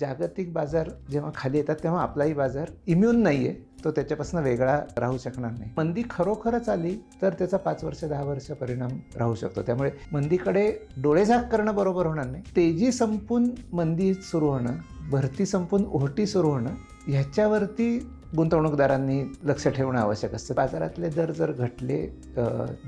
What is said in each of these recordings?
जागतिक बाजार जेव्हा खाली येतात तेव्हा आपलाही बाजार इम्युन नाही आहे तो त्याच्यापासून वेगळा राहू शकणार नाही. मंदी खरोखरच आली तर त्याचा पाच वर्ष दहा वर्ष परिणाम राहू शकतो. त्यामुळे मंदीकडे डोळेझाक करणं बरोबर होणार नाही. तेजी संपून मंदी सुरू होणं भरती संपून ओहटी सुरू होणं ह्याच्यावरती गुंतवणूकदारांनी लक्ष ठेवणं आवश्यक असतं. बाजारातले दर जर घटले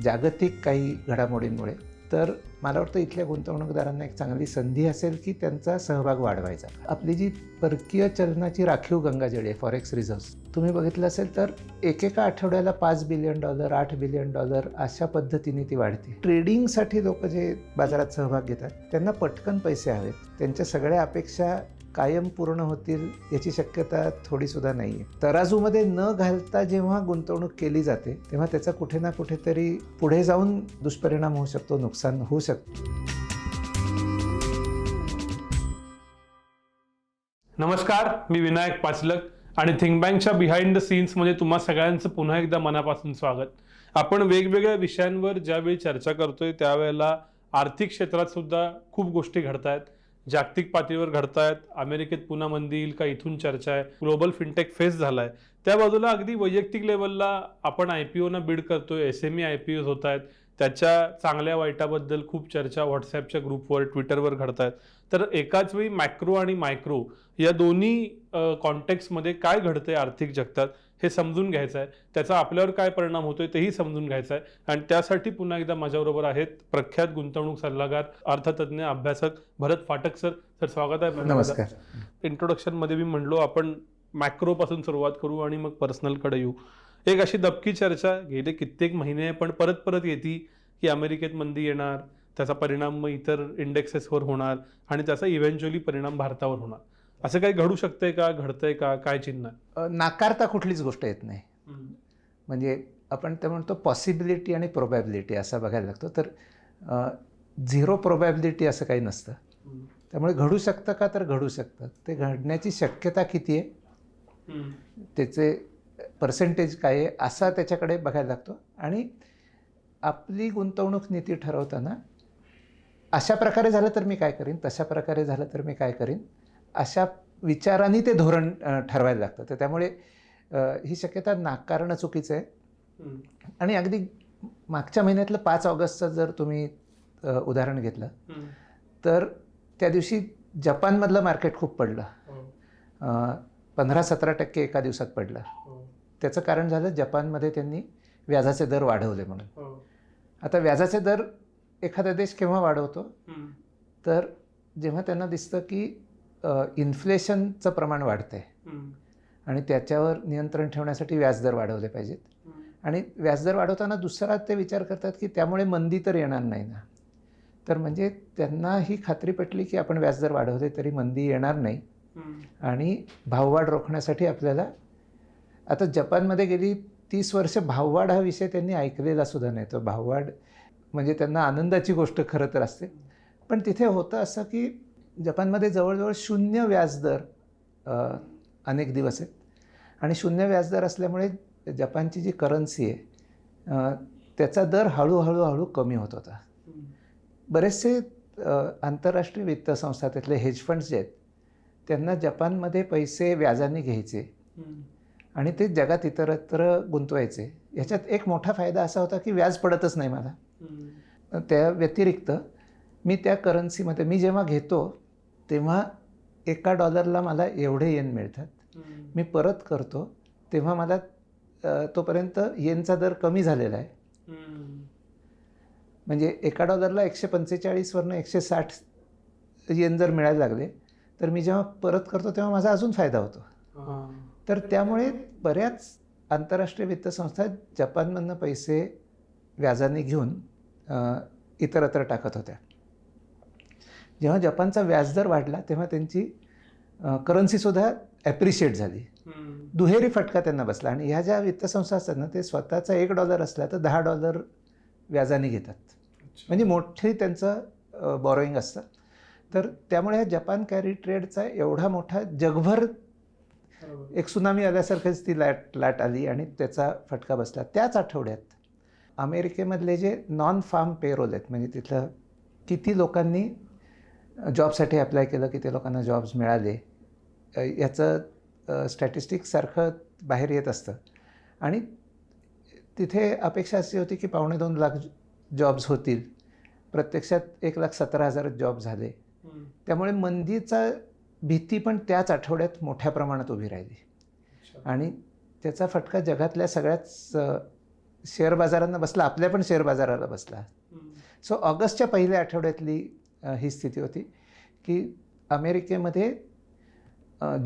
जागतिक काही घडामोडींमुळे तर मला वाटतं इथल्या गुंतवणूकदारांना एक चांगली संधी असेल की त्यांचा सहभाग वाढवायचा. आपली जी परकीय चलनाची राखीव गंगाजळी आहे फॉरेक्स रिझर्व्ह तुम्ही बघितलं असेल तर एकेका आठवड्याला पाच बिलियन डॉलर आठ बिलियन डॉलर अशा पद्धतीने ती वाढते. ट्रेडिंगसाठी लोक जे बाजारात सहभाग घेतात त्यांना पटकन पैसे हवेत. त्यांच्या सगळ्या अपेक्षा कायम पूर्ण होतील याची शक्यता थोडीसुद्धा नाही आहे तराजूमध्ये न घालता जेव्हा गुंतवणूक केली जाते तेव्हा त्याचा कुठे ना कुठेतरी पुढे जाऊन दुष्परिणाम होऊ शकतो नुकसान होऊ शकतं. नमस्कार मी विनायक पाचलक आणि थिंक बँकच्या बिहाइंड द सीन्समध्ये तुम्हा सगळ्यांचं पुन्हा एकदा मनापासून स्वागत. आपण वेगवेगळ्या विषयांवर ज्यावेळी चर्चा करतोय त्यावेळेला आर्थिक क्षेत्रात सुद्धा खूप गोष्टी घडत आहेत जागतिक पातळीवर घडतायत. अमेरिकेत पुन्हा मंदी येईल का इथून चर्चा आहे. ग्लोबल फिनटेक फेस झालाय. त्या बाजूला अगदी वैयक्तिक लेवलला आपण आय पी ओना बीड करतोय. S M E I P Os होत आहेत त्याच्या चांगल्या वाईटाबद्दल खूप चर्चा व्हॉट्सॲपच्या ग्रुपवर ट्विटरवर घडत आहेत तर एकाच वेळी मॅक्रो आणि मायक्रो या दोन्ही कॉन्टेक्स्टमध्ये काय घडतंय आर्थिक जगतात हे समजून घ्यायचं आहे त्याचा आपल्यावर काय परिणाम होतोय तेही समजून घ्यायचं आहे आणि त्यासाठी पुन्हा एकदा माझ्याबरोबर आहेत प्रख्यात गुंतवणूक सल्लागार अर्थतज्ञ अभ्यासक भरत फाटक सर. सर स्वागत आहे नमस्कार. इंट्रोडक्शनमध्ये मी म्हणलो आपण मॅक्रोपासून सुरुवात करू आणि मग पर्सनलकडे येऊ. एक अशी दबकी चर्चा गेले कित्येक महिने पण परत परत येते की अमेरिकेत मंदी येणार त्याचा परिणाम मग इतर इंडेक्सेसवर होणार आणि त्याचा इव्हेंच्युअली परिणाम भारतावर होणार. असं काही घडू शकतंय का घडतंय का काय चिन्ह? नाकारता कुठलीच गोष्ट येत नाही. म्हणजे आपण ते म्हणतो पॉसिबिलिटी आणि प्रोबॅबिलिटी असं बघायला लागतो. तर झिरो प्रोबॅबिलिटी असं काही नसतं. त्यामुळे घडू शकतं का तर घडू शकतं. ते घडण्याची शक्यता किती आहे? त्याचे पर्सेंटेज काय आहे? असा त्याच्याकडे बघायला लागतो. आणि आपली गुंतवणूक नीती ठरवताना अशा प्रकारे झालं तर मी काय करीन? तशा प्रकारे झालं तर मी काय करीन? अशा विचाराने ते धोरण ठरवायला लागतं. तर त्यामुळे ही शक्यता नाकारणं चुकीचं आहे. आणि अगदी मागच्या महिन्यातलं पाच ऑगस्टचं जर तुम्ही उदाहरण घेतलं तर त्या दिवशी जपानमधलं मार्केट खूप पडलं. पंधरा सतरा टक्के एका दिवसात पडलं. त्याचं कारण झालं जपानमध्ये त्यांनी व्याजाचे दर वाढवले म्हणून. आता व्याजाचे दर एखादा देश केव्हा वाढवतो? तर जेव्हा त्यांना दिसतं की इन्फ्लेशनचं प्रमाण वाढतं आहे आणि त्याच्यावर नियंत्रण ठेवण्यासाठी व्याजदर वाढवले पाहिजेत. आणि व्याजदर वाढवताना दुसरा ते विचार करतात की त्यामुळे मंदी तर येणार नाही ना. तर म्हणजे त्यांना ही खात्री पटली की आपण व्याजदर वाढवले तरी मंदी येणार नाही. आणि भाववाढ रोखण्यासाठी आपल्याला आता जपानमध्ये गेली तीस वर्ष भाववाढ हा विषय त्यांनी ऐकलेला सुद्धा नाही. तो भाववाढ म्हणजे त्यांना आनंदाची गोष्ट खरं तर असते. पण तिथे होतं असं की जपानमध्ये जवळजवळ शून्य व्याजदर अनेक दिवस आहेत. आणि शून्य व्याजदर असल्यामुळे जपानची जी करन्सी आहे त्याचा दर हळूहळू हळू कमी होत होता. बरेचसे आंतरराष्ट्रीय वित्त संस्था त्यातले हेज फंड्स जे आहेत त्यांना जपानमध्ये पैसे व्याजाने घ्यायचे आणि ते जगात इतरत्र गुंतवायचे. ह्याच्यात एक मोठा फायदा असा होता की व्याज पडतच नाही मला. त्या व्यतिरिक्त मी त्या करन्सीमध्ये मी जेव्हा घेतो तेव्हा एका डॉलरला मला एवढे येन मिळतात. मी परत करतो तेव्हा मला तोपर्यंत येनचा दर कमी झालेला आहे. म्हणजे एका डॉलरला एकशे पंचेचाळीसवरनं एकशे साठ येन जर मिळायला लागले तर मी जेव्हा परत करतो तेव्हा माझा अजून फायदा होतो. तर त्यामुळे बऱ्याच आंतरराष्ट्रीय वित्त संस्था जपानमधनं पैसे व्याजाने घेऊन इतरत्र टाकत होत्या. जेव्हा जपानचा व्याजदर वाढला तेव्हा त्यांची करन्सीसुद्धा ॲप्रिशिएट झाली. दुहेरी फटका त्यांना बसला आणि ह्या ज्या वित्त संस्था असतात ना ते स्वतःचा एक डॉलर असला तर दहा डॉलर व्याजाने घेतात. म्हणजे मोठी त्यांचं बॉरोईंग असतं. तर त्यामुळे ह्या जपान कॅरी ट्रेडचा एवढा मोठा जगभर एक सुनामी आल्यासारखंच ती लाट लाट आली आणि त्याचा फटका बसला. त्याच आठवड्यात अमेरिकेमधले जे नॉन फार्म पेरोल आहेत म्हणजे तिथलं किती लोकांनी जॉबसाठी अप्लाय केलं किती लोकांना जॉब्स मिळाले. याचं स्टॅटिस्टिक्ससारखं बाहेर येत असतं. आणि तिथे अपेक्षा अशी होती की पावणे दोन लाख जॉब्स होतील. प्रत्यक्षात एक लाख सतरा हजार जॉब झाले. त्यामुळे मंदीचा भीती पण त्याच आठवड्यात मोठ्या प्रमाणात उभी राहिली. आणि त्याचा फटका जगातल्या सगळ्याच शेअर बाजारांना बसला. आपल्या पण शेअर बाजाराला बसला. सो ऑगस्टच्या पहिल्या आठवड्यातली ही स्थिती होती की अमेरिकेमध्ये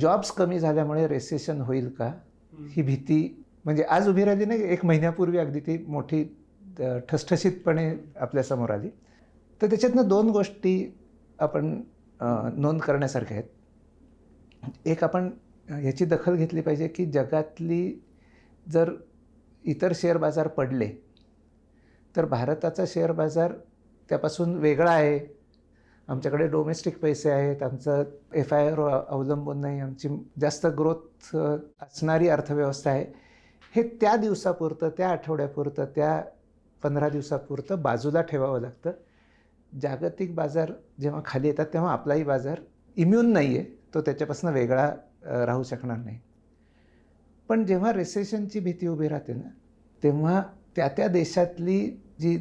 जॉब्स कमी झाल्यामुळे रेसेशन होईल का? ही भीती म्हणजे आज उभी राहिली नाही एक महिन्यापूर्वी अगदी ती मोठी ठसठशीतपणे आपल्यासमोर आली. तर त्याच्यातनं दोन गोष्टी आपण नोंद करण्यासारख्या आहेत. एक आपण ह्याची दखल घेतली पाहिजे की जगातली जर इतर शेअर बाजार पडले तर भारताचा शेअर बाजार त्यापासून वेगळा आहे. आमच्याकडे डोमेस्टिक पैसे आहेत आमचं एफ आय आर अवलंबून नाही आमची जास्त ग्रोथ असणारी अर्थव्यवस्था आहे. हे त्या दिवसापुरतं त्या आठवड्यापुरतं त्या पंधरा दिवसापुरतं बाजूला ठेवावं लागतं. जागतिक बाजार जेव्हा खाली येतात तेव्हा आपलाही बाजार इम्यून नाही आहे तो त्याच्यापासून वेगळा राहू शकणार नाही. पण जेव्हा रिसेशनची भीती उभी राहते ना तेव्हा त्या त्या देशातली जी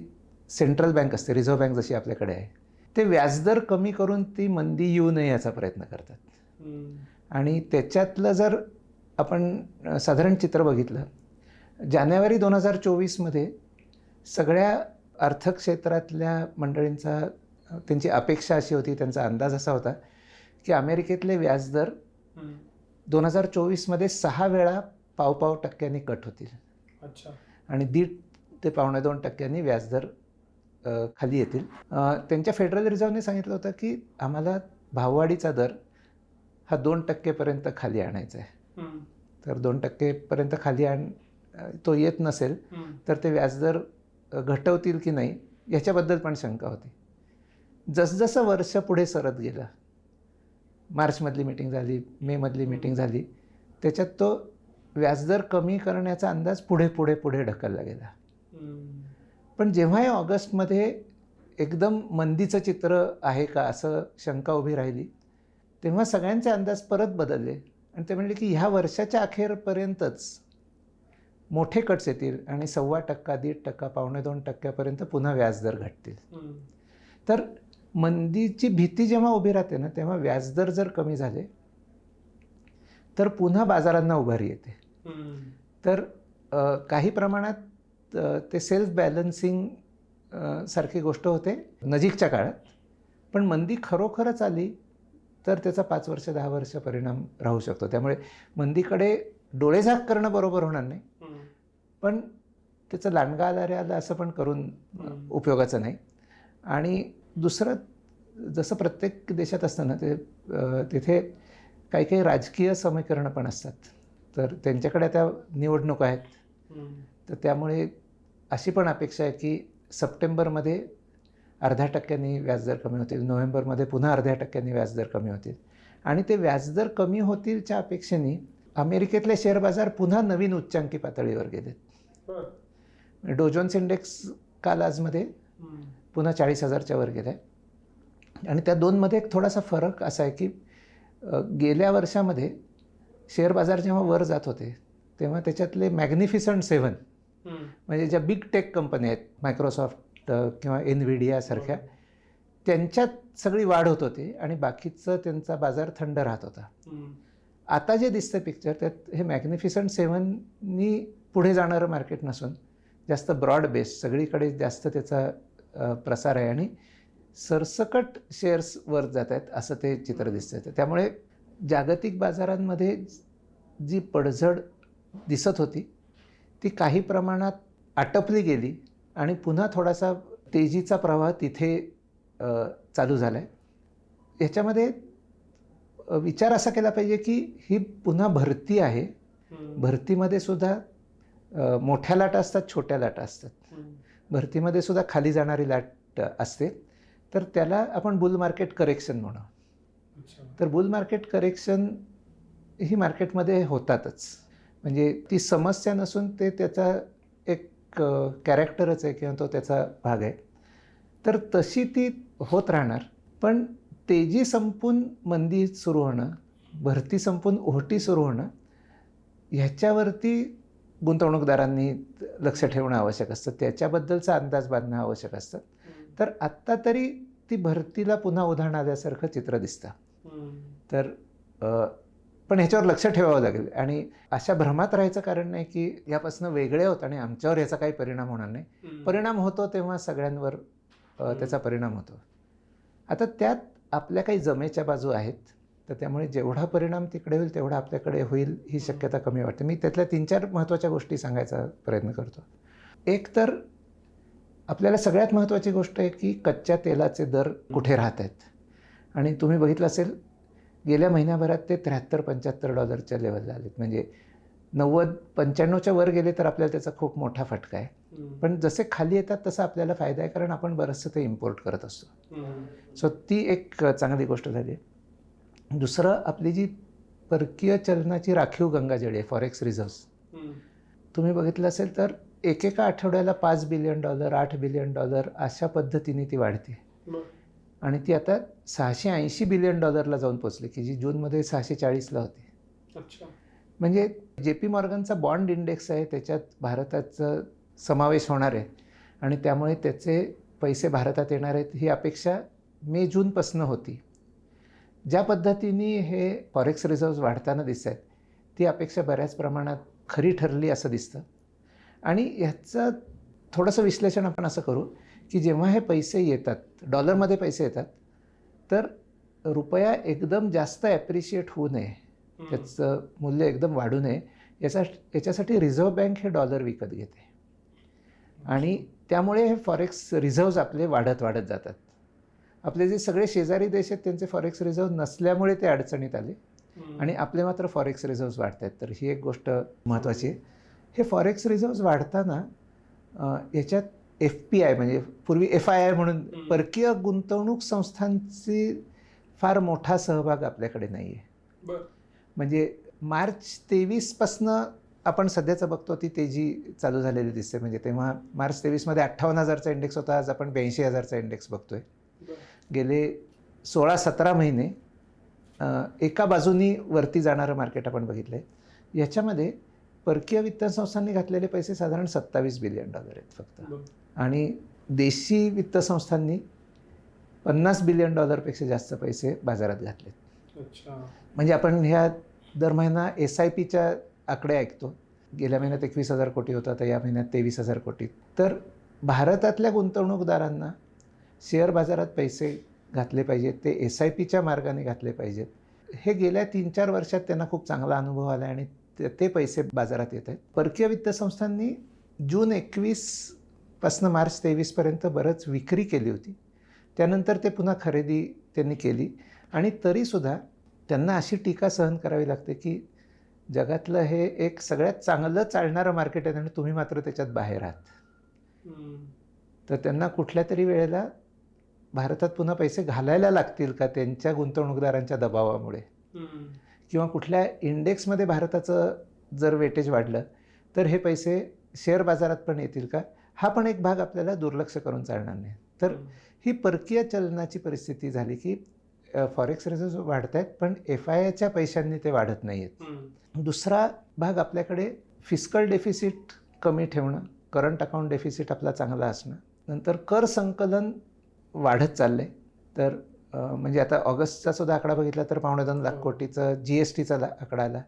सेंट्रल बँक असते रिझर्व्ह बँक जशी आपल्याकडे आहे ते व्याजदर कमी करून ती मंदी येऊ नये याचा प्रयत्न करतात. आणि त्याच्यातलं जर आपण साधारण चित्र बघितलं जानेवारी दोन हजार चोवीसमध्ये सगळ्या अर्थ क्षेत्रातल्या मंडळींचा त्यांची अपेक्षा अशी होती त्यांचा अंदाज असा होता की अमेरिकेतले व्याजदर दोन हजार चोवीसमध्ये सहा वेळा पाव पाव टक्क्यांनी कट होतील. अच्छा. आणि दीड ते पावणे दोन टक्क्यांनी व्याजदर खाली येतील. त्यांच्या फेडरल रिझर्व्हने सांगितलं होतं की आम्हाला भाववाढीचा दर हा दोन टक्केपर्यंत खाली आणायचा आहे. तर दोन टक्केपर्यंत खाली आण तो येत नसेल तर ते व्याजदर घटवतील की नाही याच्याबद्दल पण शंका होती. जसजसं वर्ष पुढे सरत गेलं मार्चमधली मिटिंग झाली मेमधली मिटिंग झाली त्याच्यात तो व्याजदर कमी करण्याचा अंदाज पुढे पुढे पुढे ढकलला गेला. पण जेव्हा हे ऑगस्टमध्ये एकदम मंदीचं चित्र आहे का असं शंका उभी राहिली तेव्हा सगळ्यांचे अंदाज परत बदलले. आणि ते म्हणले की ह्या वर्षाच्या अखेरपर्यंतच मोठे कट्स येतील आणि सव्वा टक्का दीड टक्का पावणे दोन टक्क्यापर्यंत पुन्हा व्याजदर घटतील. तर मंदीची भीती जेव्हा उभी राहते ना तेव्हा व्याजदर जर कमी झाले तर पुन्हा बाजारांना उभारी येते. तर काही प्रमाणात ते सेल्फ बॅलन्सिंग सारखी गोष्ट होते नजीकच्या काळात. पण मंदी खरोखरच आली तर त्याचा पाच वर्ष दहा वर्ष परिणाम राहू शकतो. त्यामुळे मंदीकडे डोळेझाक करणं बरोबर होणार नाही. पण त्याचं लांडगा आला रे आलं असं पण करून उपयोगाचं नाही. आणि दुसरं जसं प्रत्येक देशात असतं ना ते तिथे काही काही राजकीय समीकरणं पण असतात. तर त्यांच्याकडे आता निवडणूक आहेत. तर त्यामुळे अशी पण अपेक्षा आहे की सप्टेंबरमध्ये अर्ध्या टक्क्यांनी व्याजदर कमी होतील नोव्हेंबरमध्ये पुन्हा अर्ध्या टक्क्यांनी व्याजदर कमी होतील. आणि ते व्याजदर कमी होतीलच्या अपेक्षेने अमेरिकेतले शेअर बाजार पुन्हा नवीन उच्चांकी पातळीवर गेलेत. डोजोन्स इंडेक्स काल आजमध्ये पुन्हा चाळीस हजारच्या वर गेला आहे आणि त्या दोनमध्ये एक थोडासा फरक असा आहे की गेल्या वर्षामध्ये शेअर बाजार जेव्हा वर जात होते तेव्हा त्याच्यातले मॅग्निफिसंट सेव्हन म्हणजे ज्या बिग टेक कंपन्या आहेत मायक्रोसॉफ्ट किंवा एनव्हिडियासारख्या त्यांच्यात सगळी वाढ होत होती आणि बाकीचं त्यांचा बाजार थंड राहत होता. आता जे दिसतं पिक्चर त्यात हे मॅग्निफिसंट सेव्हननी पुढे जाणारं मार्केट नसून जास्त ब्रॉड बेस सगळीकडे जास्त त्याचा प्रसार आहे आणि सरसकट शेअर्स वर जात आहेत असं ते चित्र दिसतंय. तर त्यामुळे जागतिक बाजारांमध्ये जी पडझड दिसत होती ती काही प्रमाणात आटपली गेली आणि पुन्हा थोडासा तेजीचा प्रवाह तिथे चालू झाला आहे ह्याच्यामध्ये विचार असा केला पाहिजे की ही पुन्हा भरती आहे. भरतीमध्ये सुद्धा मोठ्या लाटा असतात छोट्या लाटा असतात. भरतीमध्ये सुद्धा खाली जाणारी लाट असते. तर त्याला आपण बुल मार्केट करेक्शन म्हणू. तर बुल मार्केट करेक्शन ही मार्केटमध्ये होतातच. म्हणजे ती समस्या नसून ते त्याचा एक कॅरेक्टरच आहे किंवा तो त्याचा भाग आहे. तर तशी ती होत राहणार पण तेजी संपून मंदी सुरू होणं भरती संपून ओहटी सुरू होणं ह्याच्यावरती गुंतवणूकदारांनी लक्ष ठेवणं आवश्यक असतं. त्याच्याबद्दलचा अंदाज बांधणं आवश्यक असतं. तर आत्ता तरी ती भरतीला पुन्हा उधाण आल्यासारखं चित्र दिसतं. तर पण ह्याच्यावर लक्ष ठेवावं लागेल. आणि अशा भ्रमात राहायचं कारण नाही की यापासून वेगळे होत आणि आमच्यावर याचा काही परिणाम होणार नाही. परिणाम होतो तेव्हा सगळ्यांवर त्याचा परिणाम होतो. आता त्यात आपल्या काही जमेच्या बाजू आहेत तर त्यामुळे जेवढा परिणाम तिकडे होईल तेवढा आपल्याकडे होईल ही शक्यता कमी वाटते. मी त्यातल्या तीन चार महत्त्वाच्या गोष्टी सांगायचा प्रयत्न करतो. एक तर आपल्याला सगळ्यात महत्त्वाची गोष्ट आहे की कच्च्या तेलाचे दर कुठे राहत आहेत? आणि तुम्ही बघितलं असेल गेल्या महिन्याभरात ते त्र्याहत्तर पंच्याहत्तर डॉलरच्या लेवलला आलेत. म्हणजे नव्वद पंच्याण्णवच्या वर गेले तर आपल्याला त्याचा खूप मोठा फटका आहे. पण जसे खाली येतात तसा आपल्याला फायदा आहे कारण आपण बरंचसं ते इम्पोर्ट करत असतो. सो ती एक चांगली गोष्ट झाली आहे. दुसरं आपली जी परकीय चलनाची राखीव गंगाजळी आहे फॉरेक्स रिझर्व्ह तुम्ही बघितलं असेल तर एकेका आठवड्याला पाच बिलियन डॉलर आठ बिलियन डॉलर अशा पद्धतीने ती वाढते. आणि ती आता सहाशे ऐंशी बिलियन डॉलरला जाऊन पोचली की जी जूनमध्ये सहाशे चाळीसला होती. अच्छा. म्हणजे जे पी मॉर्गनचा बॉन्ड इंडेक्स आहे त्याच्यात भारताचं समावेश होणार आहे. आणि त्यामुळे त्याचे पैसे भारतात येणार आहेत ही अपेक्षा मे जूनपासून होती. ज्या पद्धतीने हे फॉरेक्स रिझर्व्ह वाढताना दिसत आहेत ती अपेक्षा बऱ्याच प्रमाणात खरी ठरली असं दिसतं. आणि ह्याचं थोडंसं विश्लेषण आपण असं करू की जेव्हा हे पैसे येतात डॉलरमध्ये पैसे येतात तर रुपया एकदम जास्त ॲप्रिशिएट होऊ नये. त्याचं मूल्य एकदम वाढू नये. याचा याच्यासाठी रिझर्व्ह बँक हे डॉलर विकत घेते. आणि त्यामुळे हे फॉरेक्स रिझर्व्ज आपले वाढत वाढत जातात. आपले जे सगळे शेजारी देश आहेत त्यांचे फॉरेक्स रिझर्व्ह नसल्यामुळे ते अडचणीत आले. आणि आपले मात्र फॉरेक्स रिझर्व्ज वाढत आहेत. तर ही एक गोष्ट महत्त्वाची आहे. हे फॉरेक्स रिझर्व्ज वाढताना याच्यात एफ पी आय म्हणजे पूर्वी एफ आय आय म्हणून. परकीय गुंतवणूक संस्थांची फार मोठा सहभाग आपल्याकडे नाही आहे म्हणजे मार्च तेवीसपासनं आपण सध्याचं बघतो ती तेजी चालू झालेली दिसते. म्हणजे तेव्हा मार्च तेवीसमध्ये अठ्ठावन्न हजारचा इंडेक्स होता आज आपण ब्याऐंशी हजारचा इंडेक्स बघतोय. गेले सोळा सतरा महिने एका बाजूनी वरती जाणारं मार्केट आपण बघितलं आहे याच्यामध्ये परकीय वित्त संस्थांनी घातलेले पैसे साधारण सत्तावीस बिलियन डॉलर आहेत फक्त. आणि देशी वित्त संस्थांनी पन्नास बिलियन डॉलरपेक्षा जास्त पैसे बाजारात घातलेत. अच्छा. म्हणजे आपण ह्या दर महिना एस आय पीच्या आकडे ऐकतो. गेल्या महिन्यात एकवीस हजार कोटी होता तर या महिन्यात तेवीस हजार कोटी. तर भारतातल्या गुंतवणूकदारांना शेअर बाजारात पैसे घातले पाहिजेत ते एस आय पीच्या मार्गाने घातले पाहिजेत. हे गेल्या तीन चार वर्षात त्यांना खूप चांगला अनुभव आला आणि ते- पैसे बाजारात येत आहेत. परकीय वित्त संस्थांनी जून एकवीसपासनं मार्च तेवीसपर्यंत बरंच विक्री केली होती. त्यानंतर ते पुन्हा खरेदी त्यांनी केली. आणि तरीसुद्धा त्यांना अशी टीका सहन करावी लागते की जगातलं हे एक सगळ्यात चांगलं चालणारं मार्केट आहे आणि तुम्ही मात्र त्याच्यात बाहेर आहात. तर त्यांना कुठल्या तरी वेळेला भारतात पुन्हा पैसे घालायला लागतील का त्यांच्या गुंतवणूकदारांच्या दबावामुळे? किंवा कुठल्या इंडेक्समध्ये भारताचं जर वेटेज वाढलं तर हे पैसे शेअर बाजारात पण येतील का? हा पण एक भाग आपल्याला दुर्लक्ष करून चालणार नाही. तर ही परकीय चलनाची परिस्थिती झाली की फॉरेक्स रिझर्व्ह वाढत आहेत पण एफ आय आयच्या पैशांनी ते वाढत नाही आहेत दुसरा भाग आपल्याकडे फिस्कल डेफिसिट कमी ठेवणं करंट अकाउंट डेफिसिट आपला चांगला असणं नंतर कर संकलन वाढत चाललं आहे तर म्हणजे आता ऑगस्टचा सुद्धा आकडा बघितला तर पावणे दोन लाख हो. कोटीचं जी एस टीचा आकडा आला.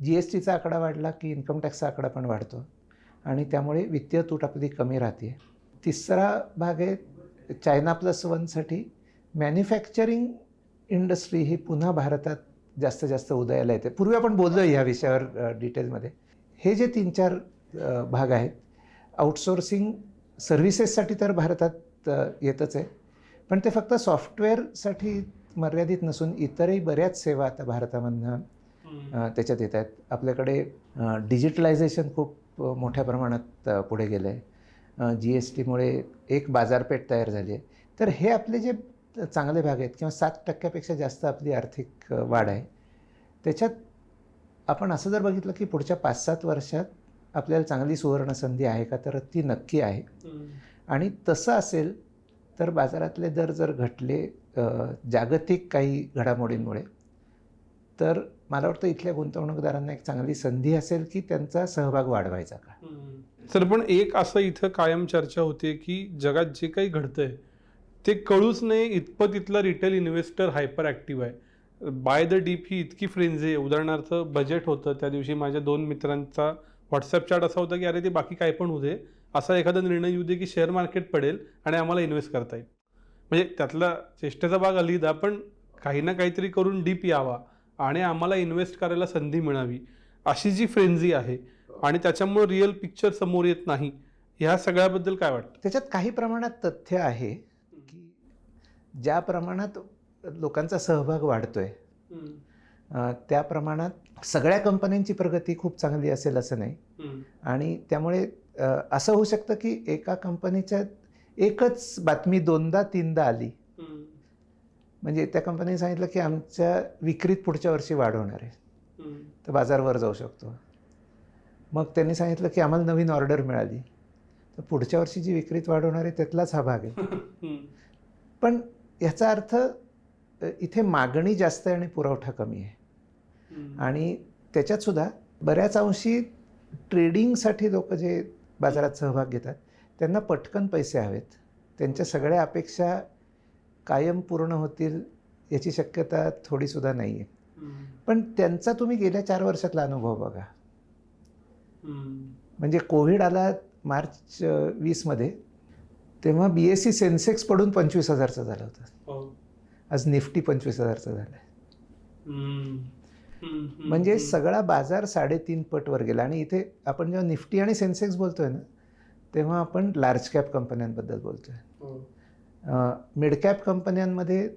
जी एस टीचा आकडा वाढला की इन्कम टॅक्सचा आकडा पण वाढतो. आणि त्यामुळे वित्तीय तूट आपली कमी राहते. तिसरा भाग आहे चायना प्लस वनसाठी मॅन्युफॅक्चरिंग इंडस्ट्री ही पुन्हा भारतात जास्त जास्त उदयाला येते. पूर्वी आपण बोललो ह्या विषयावर डिटेलमध्ये हे जे तीन चार भाग आहेत आउटसोर्सिंग सर्व्हिसेससाठी तर भारतात येतच आहे. पण ते फक्त सॉफ्टवेअरसाठी मर्यादित नसून इतरही बऱ्याच सेवा आता भारतामधनं त्याच्यात येत आहेत. आपल्याकडे डिजिटलायझेशन खूप मोठ्या प्रमाणात पुढे गेलं आहे जी एस टीमुळे एक बाजारपेठ तयार झाली आहे. तर हे आपले जे चांगले भाग आहेत किंवा सात टक्क्यापेक्षा जास्त आपली आर्थिक वाढ आहे. त्याच्यात आपण असं जर बघितलं की पुढच्या पाच सात वर्षात आपल्याला चांगली सुवर्णसंधी आहे का तर ती नक्की आहे. आणि तसं असेल तर बाजारातले दर जर घटले जागतिक काही घडामोडींमुळे तर मला वाटतं इथल्या गुंतवणूकदारांना एक चांगली संधी असेल की त्यांचा सहभाग वाढवायचा का? सर पण एक असं इथं कायम चर्चा होते की जगात जे काही घडतंय ते कळूच नाही इतपत इथला रिटेल इन्व्हेस्टर हायपर ॲक्टिव्ह आहे. बाय द डीप ही इतकी फ्रेंज आहे. उदाहरणार्थ बजेट होतं त्या दिवशी माझ्या दोन मित्रांचा व्हॉट्सअप चॅट असा होता की अरे ते बाकी काय पण होऊ दे. असा एखादा निर्णय येऊ दे की शेअर मार्केट पडेल आणि आम्हाला इन्व्हेस्ट करता येईल. म्हणजे त्यातला चेष्टेचा भाग अलिदा पण काही ना काहीतरी करून डीप यावा. आणि आम्हाला इन्व्हेस्ट करायला संधी मिळावी अशी जी फ्रेंझी आहे आणि त्याच्यामुळे रिअल पिक्चर समोर येत नाही ह्या सगळ्याबद्दल काय वाटतं? त्याच्यात काही प्रमाणात तथ्य आहे की ज्या प्रमाणात लोकांचा सहभाग वाढतोय त्या प्रमाणात सगळ्या कंपन्यांची प्रगती खूप चांगली असेल असं नाही. आणि त्यामुळे असं होऊ शकतं की एका कंपनीच्या एकच बातमी दोनदा तीनदा आली. म्हणजे त्या कंपनीने सांगितलं की आमच्या विक्रीत पुढच्या वर्षी वाढ होणार आहे. तर बाजारवर जाऊ शकतो. मग त्यांनी सांगितलं की आम्हाला नवीन ऑर्डर मिळाली. तर पुढच्या वर्षी जी विक्रीत वाढ होणार आहे त्यातलाच हा भाग आहे. पण याचा अर्थ इथे मागणी जास्त आहे आणि पुरवठा कमी आहे. आणि त्याच्यात सुद्धा बऱ्याच अंशी ट्रेडिंगसाठी लोक जे बाजारात सहभाग घेतात त्यांना पटकन पैसे हवेत. त्यांच्या सगळ्या अपेक्षा कायम पूर्ण होतील याची शक्यता थोडीसुद्धा नाही आहे पण त्यांचा तुम्ही गेल्या चार वर्षातला अनुभव बघा. म्हणजे कोविड आला मार्च वीसमध्ये तेव्हा बी एस सी सेन्सेक्स पडून पंचवीस हजारचा झाला होता. आज निफ्टी पंचवीस हजारचा झाला आहे म्हणजे सगळा बाजार साडेतीन पटवर गेला. आणि इथे आपण जेव्हा निफ्टी आणि सेन्सेक्स बोलतोय ना तेव्हा आपण लार्ज कॅप कंपन्यांबद्दल बोलतोय. मिड कॅप कंपन्यांमध्ये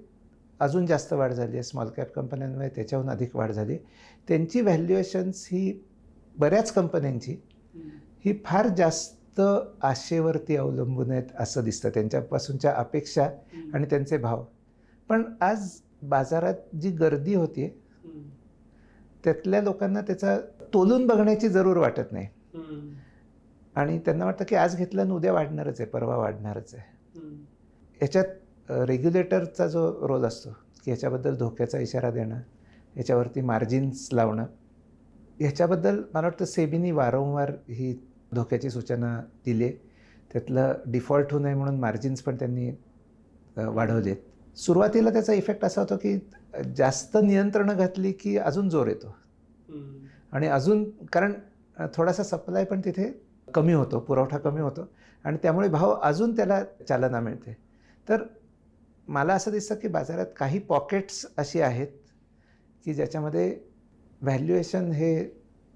अजून जास्त वाढ झाली आहे. स्मॉल कॅप कंपन्यांमध्ये त्याच्याहून अधिक वाढ झाली त्यांची व्हॅल्युएशन्स ही बऱ्याच कंपन्यांची ही फार जास्त आशेवरती अवलंबून आहेत असं दिसतं. त्यांच्यापासूनच्या अपेक्षा आणि त्यांचे भाव. पण आज बाजारात जी गर्दी होती त्यातल्या लोकांना त्याचा तोलून बघण्याची जरूर वाटत नाही. आणि त्यांना वाटतं की आज घेतलं आणि उद्या वाढणारच आहे परवा वाढणारच आहे. याच्यात रेग्युलेटरचा जो रोल असतो की ह्याच्याबद्दल धोक्याचा इशारा देणं याच्यावरती मार्जिन्स लावणं ह्याच्याबद्दल मला वाटतं सेबीनी वारंवार ही धोक्याची सूचना दिली आहे त्यातलं डिफॉल्ट होऊ नये म्हणून मार्जिन्स पण त्यांनी अ, वाढवलेत. सुरुवातीला त्याचा इफेक्ट असा होतो की जास्त नियंत्रणं घातली की अजून जोर येतो. आणि अजून कारण थोडासा सप्लाय पण तिथे कमी होतो पुरवठा कमी होतो. आणि त्यामुळे भाव अजून त्याला चालना मिळते. तर मला असं दिसतं की बाजारात काही पॉकेट्स अशी आहेत की ज्याच्यामध्ये व्हॅल्युएशन हे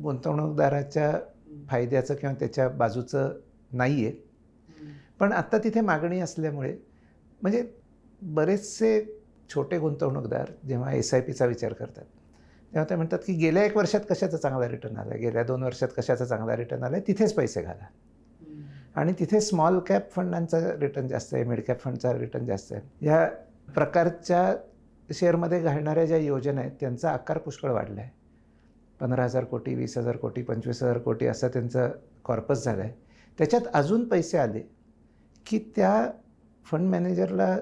गुंतवणूकदाराच्या फायद्याचं किंवा त्याच्या बाजूचं नाही आहे पण आत्ता तिथे मागणी असल्यामुळे म्हणजे बरेचसे छोटे गुंतवणूकदार जेव्हा एस आय पीचा विचार करतात तेव्हा ते म्हणतात की गेल्या एक वर्षात कशाचा चांगला रिटर्न आला गेल्या दोन वर्षात कशाचा चांगला रिटर्न आला तिथेच पैसे घाला. आणि तिथे स्मॉल कॅप फंडांचा रिटर्न जास्त आहे मिड कॅप फंडचा रिटर्न जास्त आहे. ह्या प्रकारच्या शेअरमध्ये घालणाऱ्या ज्या योजना आहेत त्यांचा आकार पुष्कळ वाढला आहे पंधरा हजार कोटी वीस हजार कोटी पंचवीस हजार कोटी असा त्यांचा कॉर्पस झाला आहे त्याच्यात अजून पैसे आले की त्या फंड मॅनेजरला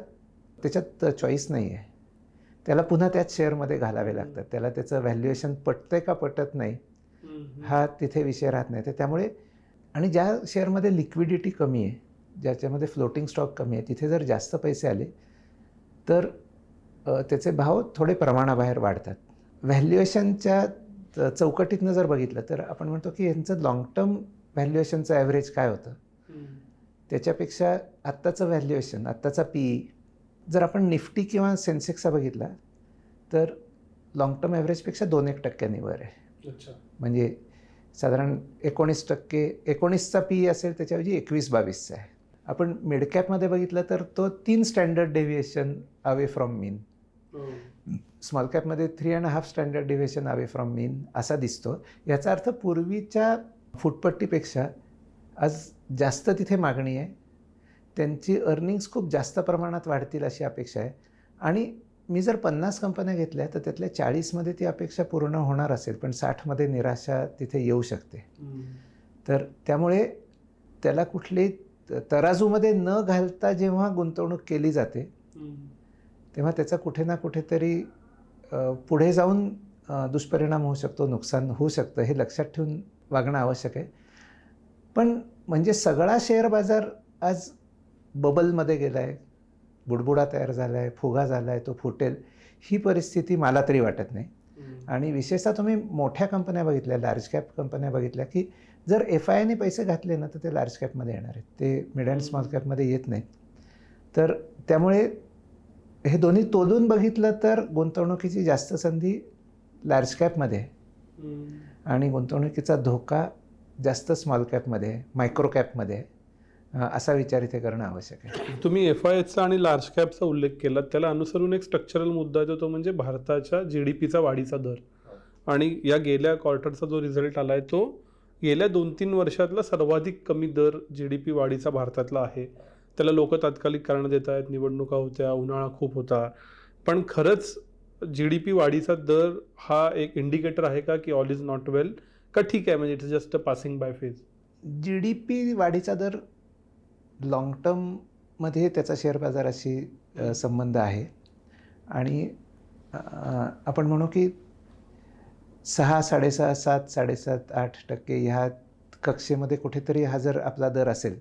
त्याच्यात चॉईस नाही आहे त्याला पुन्हा त्याच शेअरमध्ये घालावे लागतात. त्याला त्याचं व्हॅल्युएशन पटतंय का पटत नाही हा तिथे विषय राहत नाही. तर त्यामुळे आणि ज्या शेअरमध्ये लिक्विडिटी कमी आहे ज्याच्यामध्ये फ्लोटिंग स्टॉक कमी आहे तिथे जर जास्त पैसे आले तर त्याचे भाव थोडे प्रमाणाबाहेर वाढतात. व्हॅल्युएशनच्या चौकटीतनं जर बघितलं तर आपण म्हणतो की यांचं लाँग टर्म व्हॅल्युएशनचं ॲव्हरेज काय होतं? त्याच्यापेक्षा आत्ताचं व्हॅल्युएशन आत्ताचा पी ई जर आपण निफ्टी किंवा सेन्सेक्सचा बघितला तर लाँग टर्म ॲव्हरेजपेक्षा दोन एक टक्क्यांनी वर आहे. म्हणजे साधारण एकोणीस टक्के एकोणीसचा पी असेल त्याच्याऐवजी एकवीस बावीसचा आहे. आपण मिडकॅपमध्ये बघितलं तर तो तीन standard deviation away from mean small कॅपमध्ये three and half standard deviation away from mean असा दिसतो. याचा अर्थ पूर्वीच्या फुटपट्टीपेक्षा आज जास्त तिथे मागणी आहे. त्यांची अर्निंग्स खूप जास्त प्रमाणात वाढतील अशी अपेक्षा आहे. आणि मी जर पन्नास कंपन्या घेतल्या तर त्यातल्या चाळीसमध्ये ती अपेक्षा पूर्ण होणार असेल पण साठमध्ये निराशा तिथे येऊ शकते. तर त्यामुळे त्याला कुठली तराजूमध्ये न घालता जेव्हा गुंतवणूक केली जाते तेव्हा त्याचा कुठे ना कुठेतरी पुढे जाऊन दुष्परिणाम होऊ शकतो नुकसान होऊ शकतं हे लक्षात ठेवून वागणं आवश्यक आहे. पण म्हणजे सगळा शेअर बाजार आज बबलमध्ये गेला आहे बुडबुडा तयार झाला आहे फुगा झाला आहे तो फुटेल ही परिस्थिती मला तरी वाटत नाही. आणि विशेषतः तुम्ही मोठ्या कंपन्या बघितल्या लार्ज कॅप कंपन्या बघितल्या की जर एफ आय आयने पैसे घातले ना तर ते लार्ज कॅपमध्ये येणार आहेत. ते मिड अँड स्मॉल कॅपमध्ये येत नाहीत. तर त्यामुळे हे दोन्ही तोलून बघितलं तर गुंतवणुकीची जास्त संधी लार्ज कॅपमध्ये आहे. आणि गुंतवणुकीचा धोका जास्त स्मॉल कॅपमध्ये आहे मायक्रो कॅपमध्ये आहे. असा विचार इथे करणं आवश्यक आहे. तुम्ही एफ आय एसचा आणि लार्ज कॅपचा उल्लेख केला त्याला अनुसरून एक स्ट्रक्चरल मुद्दा येतो तो म्हणजे भारताच्या जी डी पीचा वाढीचा दर. आणि या गेल्या क्वार्टरचा जो रिझल्ट आला आहे तो गेल्या दोन तीन वर्षातला सर्वाधिक कमी दर जी डी पी वाढीचा भारतातला आहे. त्याला लोक तात्कालिक कारणं देत आहेत निवडणुका होत्या उन्हाळा खूप होता. पण खरंच जी डी पी वाढीचा दर हा एक इंडिकेटर आहे का की ऑल इज नॉट वेल का ठीक आहे म्हणजे it's just a passing by phase G D P वाढीचा दर लाँग टर्ममध्ये त्याचा शेअर बाजाराशी संबंध आहे. आणि आपण म्हणू की सहा साडेसहा सात साडेसात आठ टक्के ह्या कक्षेमध्ये कुठेतरी हा जर आपला दर असेल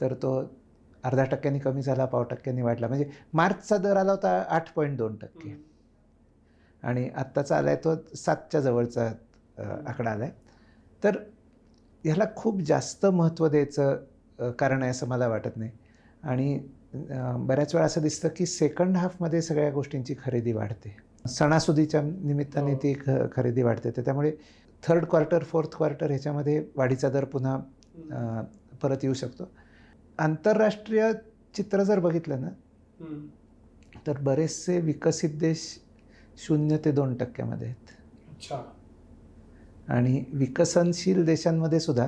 तर तो अर्धा टक्क्यांनी कमी झाला पाव टक्क्यांनी वाढला. म्हणजे मार्चचा दर आला होता आठ पॉईंट दोन टक्के. आणि आत्ताचा आला आहे तो सातच्या जवळचा आकडा आला आहे तर ह्याला खूप जास्त महत्त्व द्यायचं कारण आहे असं मला वाटत नाही. आणि बऱ्याच वेळा असं दिसतं की सेकंड हाफमध्ये सगळ्या गोष्टींची खरेदी वाढते. सणासुदीच्या निमित्ताने हो. ती ख खरेदी वाढते. तर त्यामुळे थर्ड क्वार्टर फोर्थ क्वार्टर ह्याच्यामध्ये वाढीचा दर पुन्हा परत येऊ शकतो. आंतरराष्ट्रीय चित्र जर बघितलं ना तर बरेचसे विकसित देश शून्य ते दोन टक्क्यामध्ये आहेत. आणि विकसनशील देशांमध्ये सुद्धा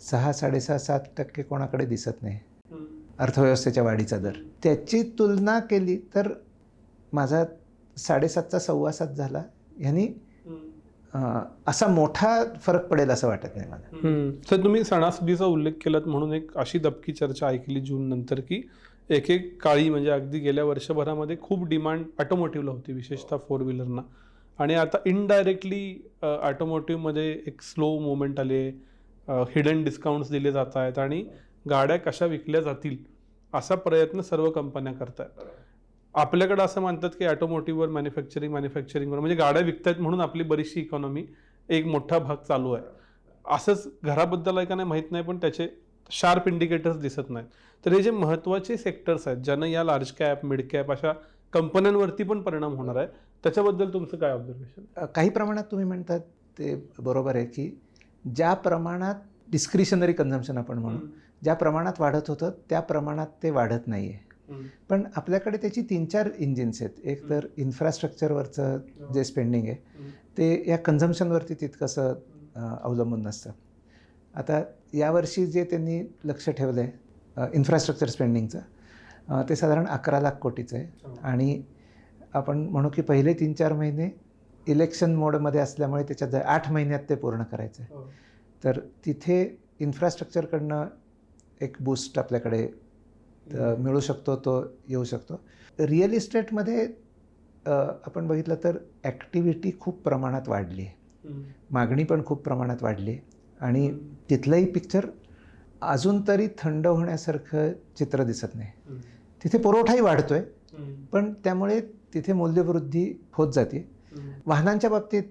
सहा साडेसहा सात टक्के कोणाकडे दिसत नाही. अर्थव्यवस्थेच्या वाढीचा दर. त्याची तुलना केली तर माझा साडेसातचा सव्वा सात झाला. ह्यानी असा मोठा फरक पडेल असं वाटत नाही मला. सर तर तुम्ही सणासुदीचा उल्लेख केलात म्हणून एक अशी दबकी चर्चा ऐकली जून नंतर की एक एक काळी म्हणजे अगदी गेल्या वर्षभरामध्ये खूप डिमांड ऑटोमोटिव्हला होती विशेषतः फोर व्हीलरना. आणि आता इनडायरेक्टली ऑटोमोटिव्हमध्ये एक स्लो मुवमेंट आले हिडन डिस्काउंट्स दिले जात आहेत आणि गाड्या कशा विकल्या जातील असा प्रयत्न सर्व कंपन्या करत आहेत. आपल्याकडे असं मानतात की ऑटोमोटिव्हवर मॅन्युफॅक्चरिंग मॅन्युफॅक्चरिंगवर म्हणजे गाड्या विकतायत म्हणून आपली बरीचशी इकॉनॉमी एक मोठा भाग चालू आहे. असंच घराबद्दल आहे का नाही माहीत नाही पण त्याचे शार्प इंडिकेटर्स दिसत नाहीत. तर हे जे महत्त्वाचे सेक्टर्स आहेत ज्यानं या लार्ज कॅप मिड कॅप अशा कंपन्यांवरती पण परिणाम होणार आहे त्याच्याबद्दल तुमचं काय ऑब्झर्वेशन काही प्रमाणात तुम्ही म्हणतात ते बरोबर आहे की ज्या प्रमाणात डिस्क्रिशनरी कन्झम्पशन आपण म्हणू ज्या प्रमाणात वाढत होतं त्या प्रमाणात ते वाढत नाही आहे पण आपल्याकडे त्याची तीन चार इंजिन्स आहेत. एक तर इन्फ्रास्ट्रक्चरवरचं जे स्पेंडिंग आहे ते या कन्झम्पशनवरती तितकंसं अवलंबून नसतं. आता यावर्षी जे त्यांनी लक्ष ठेवलं आहे इन्फ्रास्ट्रक्चर स्पेंडिंगचं ते साधारण अकरा लाख कोटीचं आहे. आणि आपण म्हणू की पहिले तीन चार महिने इलेक्शन मोडमध्ये असल्यामुळे त्याच्यात आठ महिन्यात ते पूर्ण करायचं आहे. तर तिथे इन्फ्रास्ट्रक्चरकडनं एक बूस्ट आपल्याकडे मिळू शकतो तो येऊ शकतो. रिअल इस्टेटमध्ये आपण बघितलं तर ॲक्टिव्हिटी खूप प्रमाणात वाढली आहे. मागणी पण खूप प्रमाणात वाढली आहे. आणि तिथलंही पिक्चर अजून तरी थंड होण्यासारखं चित्र दिसत नाही. तिथे पुरवठाही वाढतो आहे पण त्यामुळे तिथे मूल्यवृद्धी होत जाते. वाहनांच्या बाबतीत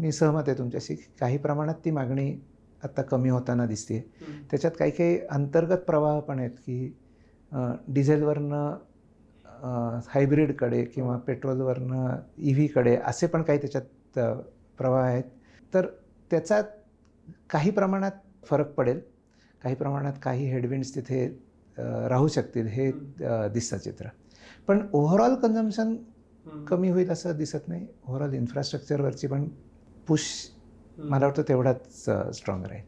मी सहमत आहे तुमच्याशी. काही प्रमाणात ती मागणी आत्ता कमी होताना दिसते त्याच्यात काही काही अंतर्गत प्रवाह पण आहेत की डिझेलवरनं हायब्रिडकडे किंवा पेट्रोलवरनं ई व्हीकडे असे पण काही त्याच्यात प्रवाह आहेत. तर त्याचा काही प्रमाणात फरक पडेल. काही प्रमाणात काही हेडविंड्स तिथे राहू शकतील हे दिसतं चित्र. पण ओव्हरऑल कन्झम्पशन कमी होईल असं दिसत नाही. ओव्हरऑल इन्फ्रास्ट्रक्चरवरची पण पुश मला वाटतं तेवढाच स्ट्रॉंग राहील